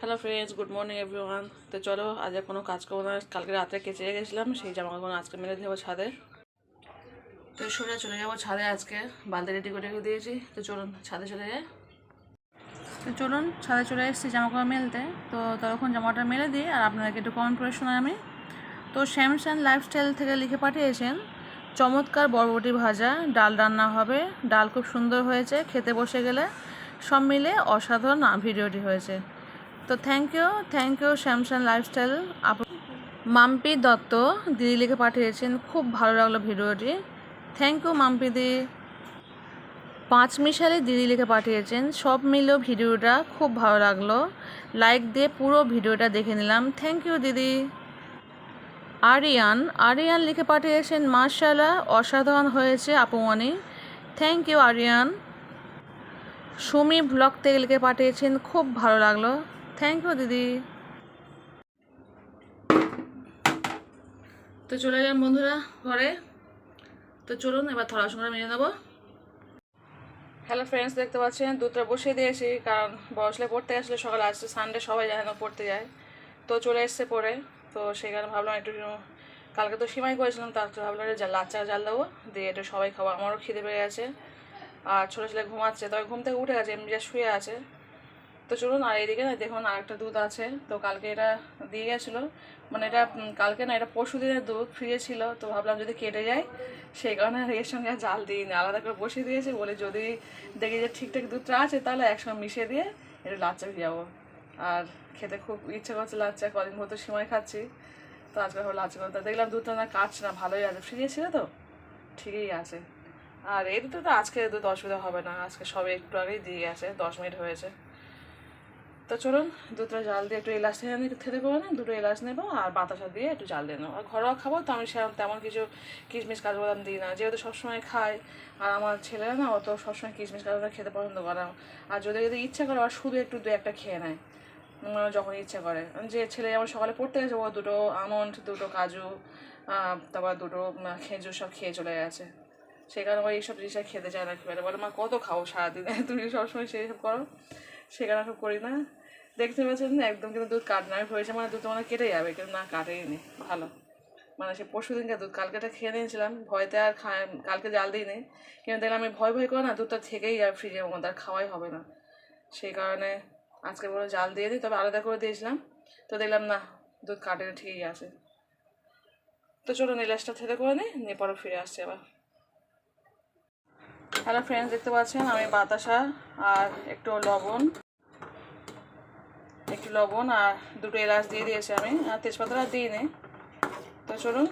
Hello friends good morning everyone তো চলো, আজ আর কোনো কাজ করব না। কালকে রাতে কেচে গেছিলাম সেই জামা কাপড় আজকে মেরে দেবো ছাদে। তো সোজা চলে যাব ছাদে আজকে। বালতি রেডি করে রেখে দিয়েছি। তো চলুন, ছাদে চলে যাই। তো চলুন, ছাদে চলে এসেছি জামা কাপড় মেলতে। তো তখন জামাটা মেলে দিই, আর আপনাদেরকে একটু কমেন্ট করে শোনাই আমি। তো শ্যামসান লাইফস্টাইল থেকে লিখে পাঠিয়েছেন, চমৎকার বরবটি ভাজা, ডাল রান্না হবে। ডাল খুব সুন্দর হয়েছে, খেতে বসে গেলে সব মিলে অসাধারণ ভিডিওটি হয়েছে। তো thank you thank you Shyamsan lifestyle up Mampi Dutta দিদি লিখে পাঠিয়েছেন, খুব ভালো লাগল ভিডিওটি। থ্যাংক ইউ মাম্পি দি। পাঁচ মিশালি দিদি লিখে পাঠিয়েছেন, সব মিলেও ভিডিওটা খুব ভালো লাগল। লাইক দিয়ে পুরো ভিডিওটা দেখে নিলাম। থ্যাংক ইউ দিদি। আরিয়ান আরিয়ান লিখে পাঠিয়েছেন মার্শাল্লাহ অসাধারণ হয়েছে আপুমণি thank you Aryan. Sumi blog থেকে লিখে পাঠিয়েছেন, খুব ভালো লাগল। থ্যাংক ইউ দিদি। তো চলে গেলাম বন্ধুরা ঘরে। তো চলুন, এবার থরা সঙ্গে মেনে নেব। হ্যালো ফ্রেন্ডস দেখতে পাচ্ছেন, দুধটা বসিয়ে দিয়েছি, কারণ বসলে পড়তে আসলে সকালে আসছে সানডে সবাই যায় না পড়তে যায়। তো চলে এসছে পরে তো সেই কারণে ভাবলাম একটু কালকে তো সীমাই করেছিলাম, তার তো ভাবলাম যে লাচ্চা জাল দেবো, দিয়ে একটু সবাই খাব, আমারও খিদে পেয়ে গেছে। আর ছোটো ছেলে ঘুমাচ্ছে, তবে ঘুম থেকে উঠে গেছে, এমনি যা শুয়ে আছে। তো চলুন, আর এইদিকে না দেখুন, আরেকটা দুধ আছে। তো কালকে এটা দিয়ে গেছিল। মানে এটা কালকে না এটা পরশু দিনের দুধ, ফ্রিজে ছিল। তো ভাবলাম যদি কেটে যায়, সেই কারণে এর সঙ্গে জাল দিইনি। আলাদা করে বসিয়ে দিয়েছি, বলে যদি দেখি যে ঠিকঠাক দুধটা আছে, তাহলে একসঙ্গে মিশিয়ে দিয়ে একটু লাচ্চা ভিজাবো আর খেতে খুব ইচ্ছে করছে লাচ্চা, কদিন মতো সময় খাচ্ছি। তো আজকে হলো লাচ্চা করতে। দেখলাম দুধটা না কাটছে না, ভালোই আছে। ফ্রিজে ছিল তো? ঠিকই আছে। আর এই তো আজকে দুধ অসুবিধা হবে না। আজকে সবে একটু আগেই দিয়ে গেছে, দশ মিনিট হয়েছে। তো চলুন, দুটো জাল দিয়ে একটু এলাচ নিয়ে থেতে করে নিই, দুটো এলাচ নেব আর বাতাসা দিয়ে একটু জাল দিয়ে নেব। আর ঘরোয়া খাব তো আমি সেরকম তেমন কিছু কিশমিশ কাজু বাদাম দিই না। যেহেতু সবসময় খাই, আর আমার ছেলেরা না অত সবসময় কিশমিশ কাজু বাদাম খেতে পছন্দ করে আর যদি যদি ইচ্ছা করে আর শুধু একটু দু একটা খেয়ে নেয় মানে যখন ইচ্ছা করে। যে ছেলে যেমন সকালে পড়তে গেছে, ও দুটো আমন্ড, দুটো কাজু তারপর দুটো খেজুর সব খেয়ে চলে গেছে। সেই কারণে ও এইসব জিনিসটা খেতে চায় না একটা। বলে, মা, কত খাও সারাদিনে? তুমি সবসময় সেই সব করো? সে কারণে সব করি না। দেখতে না? একদম কিন্তু দুধ কাটে না। আমি মানে দুধ মানে কেটে যাবে, কিন্তু না কাটেই নি ভালো। মানে সে পরশু দিনকে দুধ কালকেটা খেয়ে নিয়েছিলাম। ভয়তে আর কালকে জাল দিইনি। কিন্তু দেখলাম আমি ভয় ভয় করে না দুধটা থেকেই যাবে ফ্রিজের মধ্যে, আর খাওয়াই হবে না। সেই কারণে আজকে বলে জাল দিয়ে দিই, তবে আলাদা করে দিয়েছিলাম। তো দেখলাম না, দুধ কাটে ঠিকই আছে। তো চলো নীলাসটা থেতে করে নিই, নিয়ে পরে ফিরে আসছি আবার। হ্যালো ফ্রেন্ডস দেখতে পাচ্ছেন আমি বাতাসা আর একটু লবণ। একটু লবণ আর দুটো এলাচ দিয়ে দিয়েছি আমি, আর তেজপাতা আর দিই নি তো চলুন,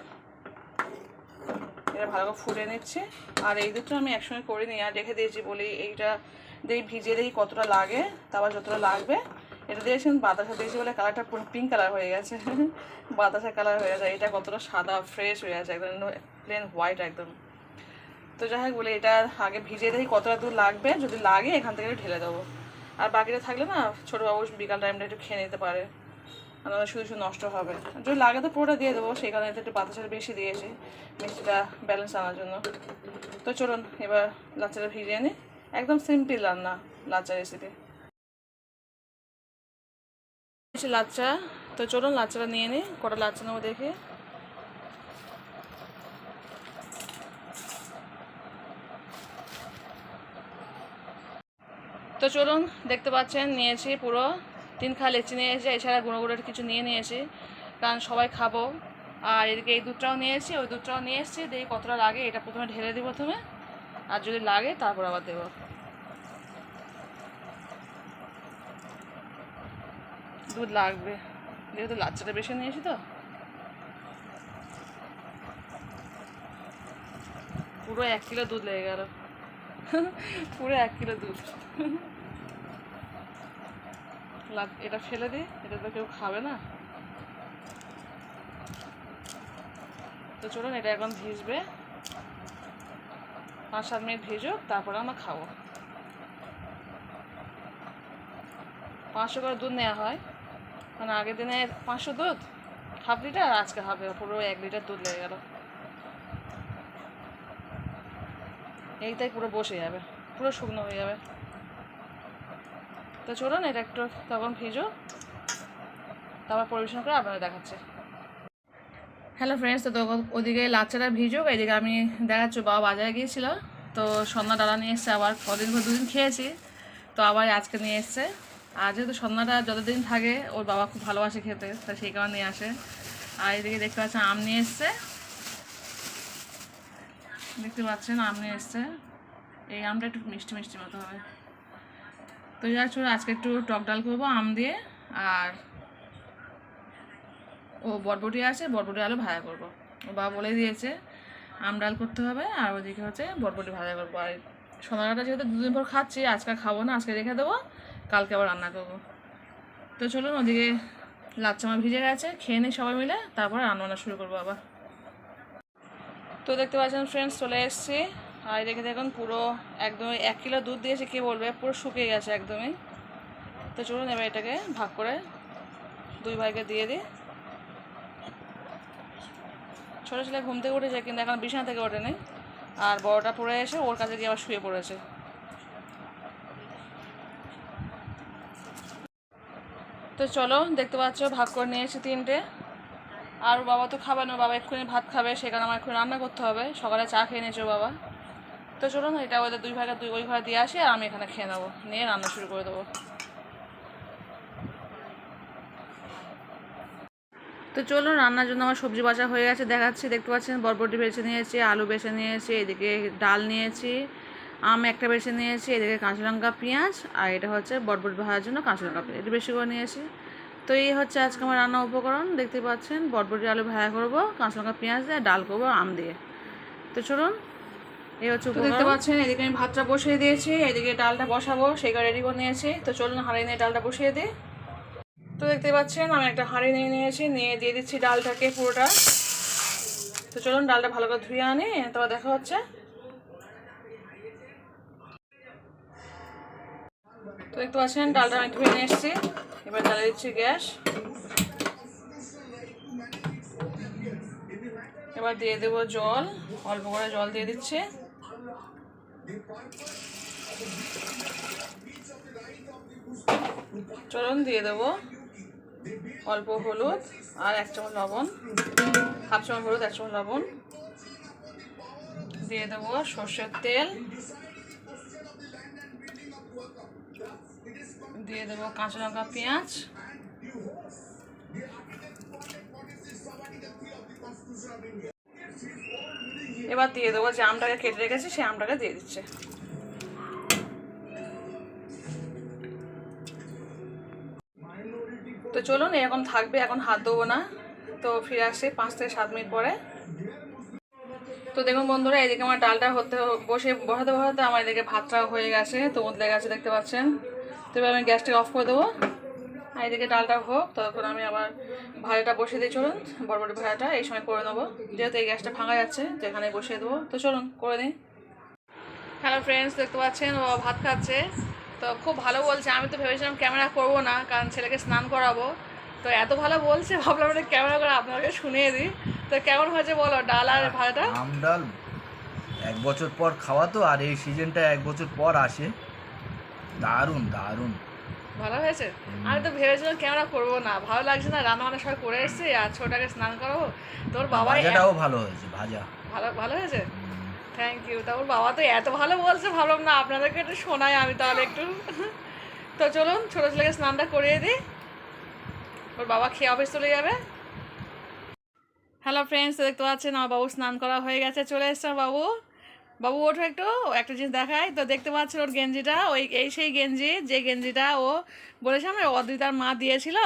এটা ভালো করে ফুটে নিচ্ছি। আর এই দুটো আমি একসঙ্গে করে নিই, আর রেখে দিয়েছি বলি, এইটা দিয়ে ভিজিয়ে দিই কতটা লাগে তারপর যতটা লাগবে। এটা দিয়েছেন বাতাসা, দিয়েছি বলে কালারটা পুরো পিঙ্ক কালার হয়ে গেছে। বাতাসা কালার হয়ে গেছে এটা কতটা সাদা ফ্রেশ হয়ে গেছে একদম প্লেন হোয়াইট একদম। তো যাই হোক বলে, এটা আগে ভিজিয়ে দিই কতটা দূর লাগবে, যদি লাগে এখান থেকে ঢেলে দেবো। আর বাকিটা থাকলে না ছোটো বাবু বিকাল টাইমটা একটু খেয়ে নিতে পারে। আর শুধু শুধু নষ্ট হবে। যদি লাগে তো পুরোটা দিয়ে দেবো, সেই কারণে একটু বাতাসটা বেশি দিয়েছি, মিষ্টিটা ব্যালেন্স আনার জন্য। তো চলুন, এবার লাচ্চাটা ভিজিয়ে নিই একদম সিম্পল রান্না, লাচ্চা রেসিপি লাচ্চা, তো চলুন লাচ্চাটা নিয়ে নিই কটা লাচ্চা নেব দেখি। তো চলুন, দেখতে পাচ্ছেন, নিয়েছি পুরো তিন খা লেচি নিয়েছি এছাড়া গুঁড়ো গুঁড়ো কিছু নিয়ে নিয়েছি, কারণ সবাই খাব। আর এদিকে এই দুধটাও নিয়েছি ওই দুধটাও নিয়ে এসেছি, দেখি কতটা লাগে, এটা প্রথমে ঢেলে দিই প্রথমে, আর যদি লাগে তারপর আবার দেবো। দুধ লাগবে, যেহেতু লাচ্চাটা বেশি নিয়েছি তো। পুরো এক কিলো দুধ লেগে গেল। পুরো এক কিলো দুধ। লাগ- এটা ফেলে দিই এটা তো কেউ খাবে না। তো চলুন, এটা এখন ভিজবে। পাঁচ, সাত মিনিট ভিজুক, তারপরে আমরা খাব। পাঁচশো করে দুধ নেওয়া হয়। মানে আগের দিনে পাঁচশো দুধ, হাফ লিটার আজকে হাফ পুরো এক লিটার দুধ লেগে গেল। এইটাই পুরো বসে যাবে, পুরো শুকনো হয়ে যাবে। তো চলুন, এটা একটু তখন ভিজো, তারপর পরিবেশন করে আপনারা দেখাচ্ছে। হ্যালো ফ্রেন্ডস তো ওদিকে লাচ্চাটা ভিজুক এদিকে আমি দেখাচ্ছি, বাবা বাজারে গিয়েছিল। তো সন্ধ্যা ডালা নিয়ে এসছে, আবার কদিন দুদিন খেয়েছি, তো আবার আজকে নিয়ে এসছে। আর যেহেতু সন্ধ্যাটা যতদিন থাকে, ওর বাবা খুব ভালোবাসে খেতে, তা সেই কারণে নিয়ে আসে। আর এদিকে দেখতে পাচ্ছেন, আম নিয়ে এসছে। দেখতে পাচ্ছেন আম নিয়ে এসছে। এই আমটা একটু মিষ্টি মিষ্টি মতো হবে। তো যাই চলো আজকে একটু টক ডাল করব, আম দিয়ে। আর ও বটবটি আছে, বটবটি আলু ভাজা করব। ও বাবা বলে দিয়েছে, আম ডাল করতে হবে, আর ওদিকে হচ্ছে বটবটি ভাজা করব। আর সোনাটা যেহেতু দুদিন পর খাচ্ছি, আজকে খাব না, আজকে রেখে দেবো, কালকে আবার রান্না করব। তো চলুন ওদিকে লাচ্চা আমার ভিজে গেছে, খেয়ে নিই সবাই মিলে, তারপর রান্না শুরু করব আবার। তো দেখতে পাচ্ছেন ফ্রেন্ডস চলে এসেছি। আর দেখে দেখুন পুরো একদমই এক কিলো দুধ দিয়েছে, কে বলবে? পুরো শুকিয়ে গেছে একদমই। তো চলুন এবার এটাকে ভাগ করে দুই ভাইকে দিয়ে দিই। ছোটো ছেলে ঘুম থেকে উঠেছে কিন্তু এখন বিছানা থেকে ওঠেনি। আর বড়টা পড়ে এসে ওর কাছে গিয়ে আবার শুয়ে পড়েছে। তো চলো, দেখতে পাচ্ছ, ভাগ করে নিয়েছি তিনটে। আর বাবা তো খাবে না, বাবা এক্ষুনি ভাত খাবে সেখানে আমার এক্ষুনি রান্না করতে হবে। সকালে চা খেয়ে নিয়েছে বাবা। তো চলুন, এটা ওদের দুই ভাগে দুই ওই ঘরে দিয়ে আসি আর আমি এখানে খেয়ে নেব, নিয়ে রান্না শুরু করে দেবো। তো চলুন, রান্নার জন্য আমার সবজি বাছা হয়ে গেছে, দেখাচ্ছি, দেখতে পাচ্ছেন, বরবটি বেছে নিয়েছি, আলু বেছে নিয়েছি, এদিকে ডাল নিয়েছি, আম একটা বেছে নিয়েছি, এদিকে কাঁচা লঙ্কা, পেঁয়াজ, আর এটা হচ্ছে বরবটি ভাজার জন্য কাঁচা লঙ্কা, পেঁয়াজ। এটা বেশি করে নিয়েছি। তো এই হচ্ছে আজকে আমার রান্না উপকরণ। দেখতে পাচ্ছেন বটবটি আলু ভাজা করব কাঁচা লঙ্কা পেঁয়াজ দিয়ে ডাল করব আম দিয়ে। তো চলুন এই হচ্ছে দেখতে পাচ্ছেন এদিকে আমি ভাতটা বসিয়ে দিয়েছি এদিকে ডালটা বসাবো সেটা রেডি করে নিয়েছি। তো চলুন হাঁড়ি নিয়ে ডালটা বসিয়ে দিই। তো দেখতে পাচ্ছেন আমি একটা হাঁড়ি নিয়ে নিয়েছি নিয়ে দিয়ে দিচ্ছি ডালটাকে পুরোটা। তো চলুন ডালটা ভালো করে ধুয়ে আনি তারপর দেখা হচ্ছে। তো দেখতে পাচ্ছেন ডালটা আমি ধুয়ে নিয়ে এসেছি। এবার জ্বালিয়ে দিচ্ছি গ্যাস। এবার দিয়ে দেবো জল। অল্প করে জল দিয়ে দিচ্ছি। চলুন, দিয়ে দেবো অল্প হলুদ আর এক চামচ লবণ। হাফ চামচ হলুদ, এক চামচ লবণ। দিয়ে দেবো সর্ষের তেল। দিয়ে দেবো কাঁচা লঙ্কা, পেঁয়াজ। এবার দিয়ে দেবো যে আমটাকে কেটে রেখেছি সেই আমটাকে দিয়ে দিচ্ছে। তো চলুন এরকম থাকবে, এখন হাত দেবো না। তো ফিরে আসছি পাঁচ থেকে সাত মিনিট পরে। তো দেখুন বন্ধুরা, এদিকে আমার ডালটা হতে বসে, বসাতে বসাতে আমার এদিকে ভাতটা হয়ে গেছে। তো উতলে গেছে, দেখতে পাচ্ছেন। তো এবার আমি গ্যাসটাকে অফ করে দেবো। আর এদিকে ডালটা হোক ততক্ষণ আমি আবার ভাড়াটা বসিয়ে দিই, চলুন। বড়বড়ি ভাড়াটা এই সময় করে নেব। যেহেতু এই গ্যাসটা ভাঙা যাচ্ছে, তো এখানে বসিয়ে দেবো। তো চলুন, করে দিই হ্যালো ফ্রেন্ডস দেখতে পাচ্ছেন? ও ভাত খাচ্ছে। তো খুব ভালো বলছে। আমি তো ভেবেছিলাম ক্যামেরা করব না, কারণ ছেলেকে স্নান করাবো। তো এত ভালো বলছে, ভাবলাম এটা ক্যামেরা করে আপনাকে শুনিয়ে দিই। তো কেমন হয়েছে বলো, ডাল আর ভাড়াটা আম ডাল এক বছর পর খাওয়া তো, আর এই সিজনটা এক বছর পর আসে। দারুণ দারুণ। ভালো হয়েছে? আমি তো ভেবেছিলাম ক্যামেরা করব না। ভালো লাগছে না রান্না বান্না সবাই করে এসেছি আর ছোটাকে স্নান করাবো। তোর বাবা ভাজাটাও ভালো হয়েছে ভাজা। ভালো ভালো হয়েছে? থ্যাংক ইউ তা ওর বাবা তো এত ভালো বলছে ভাবলাম না আপনাদেরকে একটু শোনাই আমি তাহলে একটু। তো চলুন ছোটো ছেলেকে স্নানটা করিয়ে দিই। ওর বাবা খেয়ে অফিস চলে যাবে। হ্যালো ফ্রেন্ডস দেখতে পাচ্ছেন আমার বাবু স্নান করা হয়ে গেছে চলে এসছে বাবু। বাবু, ওঠো একটু, একটা জিনিস দেখায় তো দেখতে পাচ্ছেন ওর গেঞ্জিটা, ওই, এই সেই গেঞ্জি, যে গেঞ্জিটা ও বলেছিলাম না অদ্রিতার মা দিয়েছিল।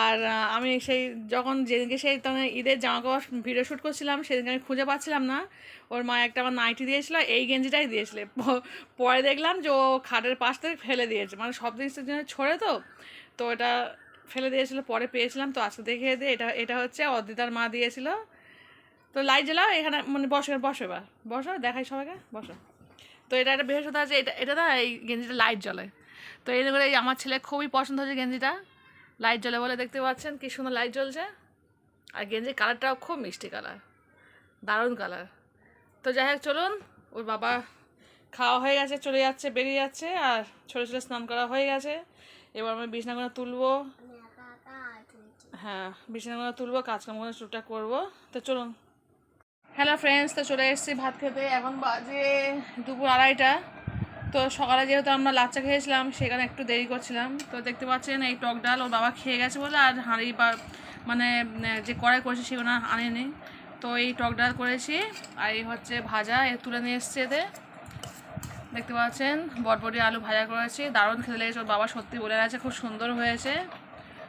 আর আমি সেই, যখন যেদিনকে সেই তখন ঈদের জামা কাপড় ভিডিও শ্যুট করছিলাম, সেদিনকে আমি খুঁজে পাচ্ছিলাম না। ওর মা একটা আমার নাইটি দিয়েছিল, এই গেঞ্জিটাই দিয়েছিল। পরে দেখলাম যে ও খাটের পাশ থেকে ফেলে দিয়েছে। মানে সব জিনিসের জন্য ছড়ে তো তো এটা ফেলে দিয়েছিল, পরে পেয়েছিলাম। তো আজকে দেখে দিয়ে এটা এটা হচ্ছে অদ্রিতার মা দিয়েছিল। তো লাইট জ্বালাও এখানে মানে বসো বসো এবার। বসো দেখাই সবাইকে বসো। তো এটা একটা বিশেষতা আছে এটা এটা না এই গেঞ্জিটা লাইট জ্বলে। তো এই করে আমার ছেলে খুবই পছন্দ হয়েছে গেঞ্জিটা। লাইট জ্বলে বলে দেখতে পাচ্ছেন কি সুন্দর লাইট জ্বলছে। আর গেঞ্জির কালারটাও খুব মিষ্টি কালার দারুণ কালার। তো যাই হোক চলুন ওর বাবা খাওয়া হয়ে গেছে চলে যাচ্ছে বেরিয়ে যাচ্ছে আর ছোটো ছোটো স্নান করা হয়ে গেছে। এবার আমি বিছনাগুলো তুলবো। হ্যাঁ বিছানাগুলো তুলবো কাজকামগুলো টুকটাক করব। তো চলুন হ্যালো ফ্রেন্ডস, তো চলে এসেছি ভাত খেতে। এখন বাজে দুপুর আড়াইটা। তো সকালে যেহেতু আমরা লাচ্চা খেয়েছিলাম, সেখানে একটু দেরি করছিলাম। তো দেখতে পাচ্ছেন এই টক ডাল ওর বাবা খেয়ে গেছে বলে, আর হাঁড়ি বা মানে যে কড়াই করেছে সেগুলো আনেনি। তো এই টক ডাল করেছি, আর এই হচ্ছে ভাজা, এ তুলে নিয়ে এসছে এতে। দেখতে পাচ্ছেন, বটবটি আলু ভাজা করেছি। দারুণ খেতে লেগেছে, ওর বাবা সত্যি বলে গেছে, খুব সুন্দর হয়েছে।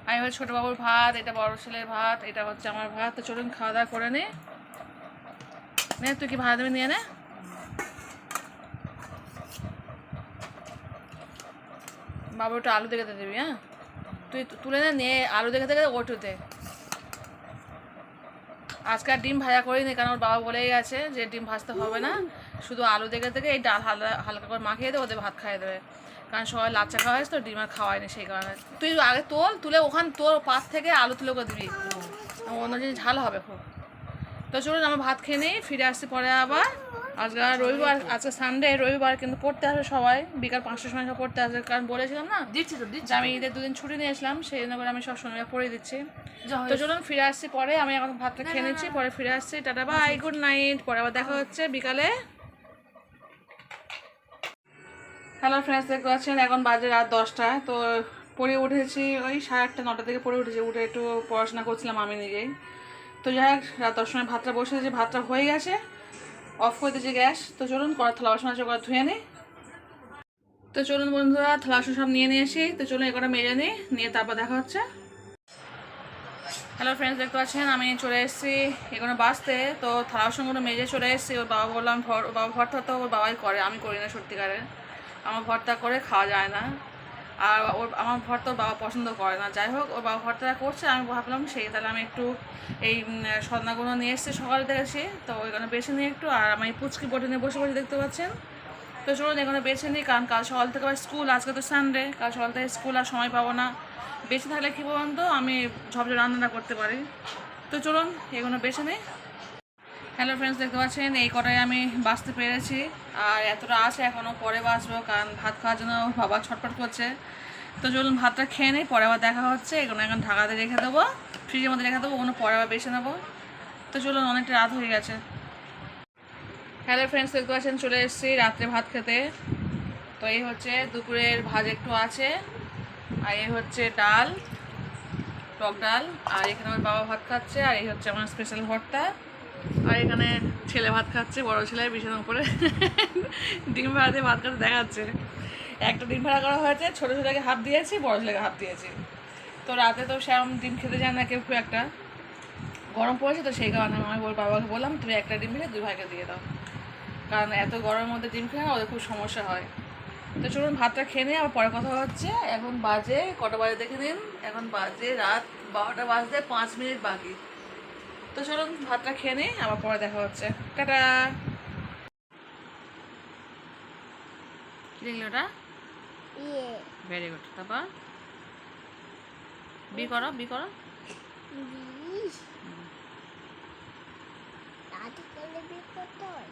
আর এই হচ্ছে ছোটো বাবুর ভাত, এটা বড় ছেলের ভাত, এটা হচ্ছে আমার ভাত। তো চলুন খাওয়া দাওয়া করে নে। নে তুই কি ভাড়া দেবে নিয়ে নে বাবু একটু আলু দেখে দিবি হ্যাঁ তুই তুলে নে নিয়ে আলু দেখে দেখে ওটুতে আজকে আর ডিম ভাজা করিনি কারণ ওর বাবা বলেই গেছে যে ডিম ভাজতে হবে না শুধু আলু দেখে দেখে এই ডাল হালকা হালকা করে মাখিয়ে দেবে ওদের ভাত খাইয়ে দেবে কারণ সবাই লাচ্চা খাওয়া হয়েছে তো ডিম আর খাওয়ায়নি সেই কারণে তুই আগে তোল তুলে ওখান তোর পাশ থেকে আলু তুলে করে দিবি অন্য জিনিস ঝাল হবে খুব তো চলুন আমার ভাত খেয়ে নিই ফিরে আসছি পরে আবার। আজকে রবিবার আজকে সানডে রবিবার কিন্তু পড়তে আসবে সবাই। বিকাল পাঁচটার সময় পড়তে আসবে কারণ বলেছিলাম না দিচ্ছি তো দিচ্ছি। আমি ঈদের দুদিন ছুটি নিয়েছিলাম সেই জন্য করে আমি সব শনিবার পড়ে দিচ্ছি। তো চলুন ফিরে আসছি পরে আমি এখন ভাতটা খেয়ে নিচ্ছি পরে ফিরে আসছি। Tata bye good night. পরে আবার দেখা হচ্ছে বিকালে। হ্যালো ফ্রেন্ডস দেখতে পাচ্ছেন এখন বাজে রাত দশটা। তো পড়ে উঠেছি ওই সাড়ে আটটা নটা থেকে পড়ে উঠেছি উঠে একটু পড়াশোনা করছিলাম আমি নিজেই। তো যাই হোক, রাত দশটার সময় ভাতটা বসে দিয়েছি ভাতটা হয়ে গেছে। অফ করে দিয়েছি গ্যাস তো চলুন কড়া থালা বাসন আছে, ওগুলো ধুয়ে নিই তো চলুন বন্ধুরা, থালা বাসন সব নিয়ে নিয়ে আসি। তো চলুন এগুলো মেজে নিই নিয়ে তারপর দেখা হচ্ছে। হ্যালো ফ্রেন্ডস দেখতে পাচ্ছেন, আমি চলে এসেছি এখানে বাসতে তো থালা বাসনগুলো মেজে চলে এসেছি। ওর বাবা বললাম ঘর বাবা ভর্তা তো ওর বাবাই করে, আমি করি না সত্যিকারে আমার ভর্তা করে খাওয়া যায় না। আর ওর আমার ওর বাবা পছন্দ করে না। যাই হোক, ওর বাবা ভর্তা করছে, আমি ভাবলাম সেই তাহলে আমি একটু এই সদনাগুলো নিয়ে এসেছি সকালে দেখেছি তো ওইখানে বেছে নিই একটু, আর আমি পুচকি বটে নিয়ে বসে বসে দেখতে পাচ্ছেন। তো চলুন এখানে বেছে নিই, কারণ কাল সকাল থেকে আবার স্কুল, আজকে তো সানডে কাল সকাল থেকে স্কুল আর সময় পাবো না। বেঁচে থাকলে কী বলুন তো, আমি ঝপঝপ রান্নাটা করতে পারি। তো চলুন এগুলো বেছে নিই। হ্যালো ফ্রেন্ডস দেখতে পাচ্ছেন? এই কটায় আমি বাঁচতে পেরেছি। আর এতটা আছে এখনও পরে বাঁচবো, কারণ ভাত খাওয়ার জন্য বাবা ছটফট করছে। তো চলুন ভাতটা খেয়ে নিই, পরে আবার দেখা হচ্ছে। এগুলো এখন ঢাকাতে রেখে দেবো, ফ্রিজের মধ্যে রেখে দেবো, ওগুলো পরে আবার বেছে নেব। তো চলুন, অনেকটা রাত হয়ে গেছে। হ্যালো ফ্রেন্ডস দেখতে পাচ্ছেন? চলে এসেছি রাত্রে ভাত খেতে। তো এই হচ্ছে দুপুরের ভাজ একটু আছে, আর এই হচ্ছে ডাল, টক ডাল, আর এখানে আমার বাবা ভাত খাচ্ছে, আর এই হচ্ছে আমার স্পেশাল ভর্তা। আর এখানে ছেলে ভাত খাচ্ছে, বড় ছেলে বিছানার উপরে। ডিম ভাড়া দিয়ে ভাত খাতে দেখাচ্ছে। একটা ডিম ভাড়া করা হয়েছে, ছোটো ছেলেকে হাত দিয়েছি, বড় ছেলেকে হাত দিয়েছি। তো রাতে তো সেরকম ডিম খেতে যায় না কেউ খুব একটা। গরম পড়েছে তো সেই কারণে আমি ওর বাবাকে বললাম, তুমি একটা ডিম ভেঙে দুই ভাইকে দিয়ে দাও। কারণ এত গরমের মধ্যে ডিম খেয়ে ওদের খুব সমস্যা হয়। তো চলুন ভাতটা খেয়ে নিই, আবার পরে কথা হচ্ছে। এখন বাজে, কটা বাজে দেখে নিন? এখন বাজে রাত বারোটা বাজতে পাঁচ মিনিট বাকি। তো চলুন ভাতটা খেয়ে নিই আবার পরে দেখা হচ্ছে। টাটা! ওটা ভেরি গুড তারপর? বি করো বি করো। হয়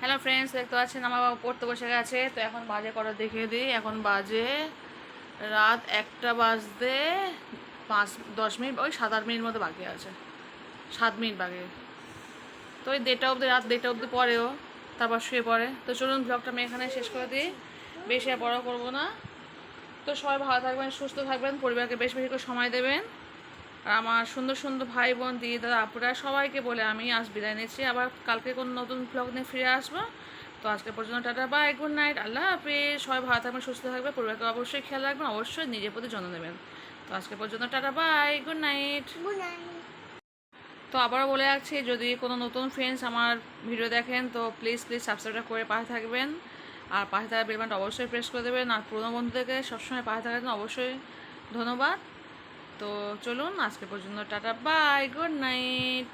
হ্যালো ফ্রেন্ডস দেখতে পাচ্ছেন আমার বাবা পড়তে বসে গেছে তো এখন বাজে কটা দেখিয়ে দিই। এখন বাজে রাত একটা বাজতে পাঁচ, দশ মিনিট, ওই সাত, আট মিনিট মতো বাকি আছে। সাত মিনিট বাকি। তো ওই দেড়টা অবধি, রাত দেড়টা অবধি পরেও তারপর শুয়ে পড়ে। তো চলুন ব্লগটা আমি এখানে শেষ করে দিই। বেশি আর বড় করব না। তো সবাই ভালো থাকবেন, সুস্থ থাকবেন, পরিবারকে বেশ বেশি করে সময় দেবেন। আর আমার সুন্দর সুন্দর ভাই, বোন, দিদি, দাদা, আপুরা, সবাইকে বলে আমি আজ বিদায় নিচ্ছি। আবার কালকে কোনো নতুন ব্লগ নিয়ে ফিরে আসব। তো আজকে পর্যন্ত টাটা বাই গুড নাইট আল্লাহ হাফিজ। সবাই ভালো থাকবেন, সুস্থ থাকবে পরিবারকে অবশ্যই খেয়াল রাখবেন, অবশ্যই নিজের প্রতি যত্ন নেবেন। তো আজকে পর্যন্ত tata bye good night good night তো আবারও বলে রাখছি যদি কোনো নতুন ফ্রেন্ডস আমার ভিডিও দেখেন তো প্লিজ প্লিজ সাবস্ক্রাইব করে পাশে থাকবেন। আর পাশে থাকা বেলবানটা অবশ্যই প্রেস করে দেবেন। আর পুরোনো বন্ধুদেরকে সবসময় পাশে থাকার জন্য অবশ্যই ধন্যবাদ। তো চলুন আজকে পর্যন্ত টাটা বাই গুড নাইট